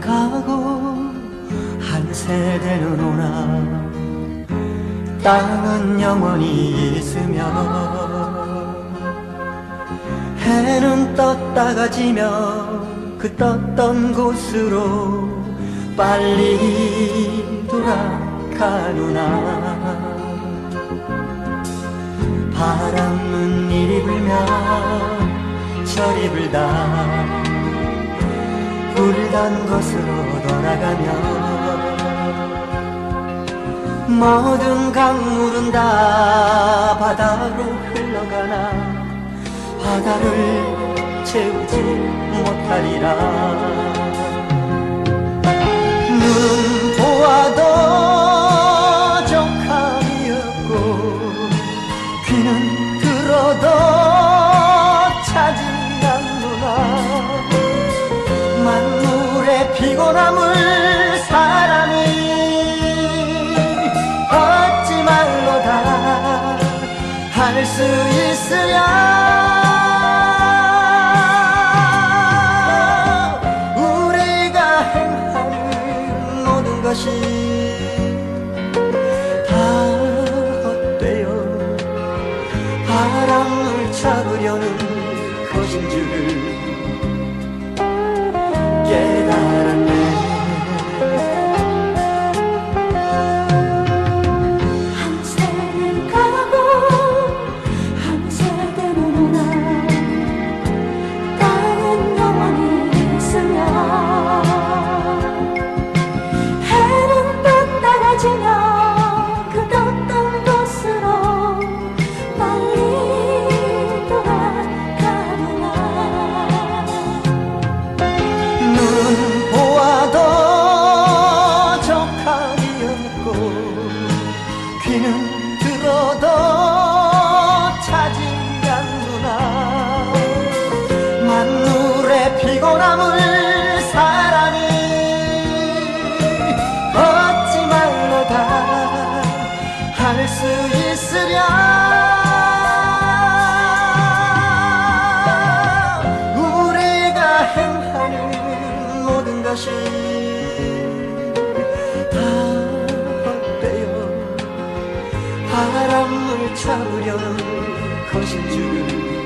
가고 한 세대는 오나. 땅은 영원히 있으며 해는 떴다가 지며 그 떴던 곳으로 빨리 돌아가누나. 바람은 이리 불면 저리 불다 불던 곳으로 돌아가면 모든 강물은 다 바다로 흘러가나 바다를 채우지 못하리라. 눈 보아도 적함이 없고 귀는 들어도 피곤함을 사람이 받지 말로 다 할 수 있으랴 우리가 행하는 모든 것이 다 헛되어 바람을 잡으려는 것인 줄 깨달았네 귀는 들어도 차지 않누나. 만물의 피곤함을 사람이 얻지 말로 다 할 수 있으랴. 우리가 행하는 모든 것이 바람을 잡으려는 것인 줄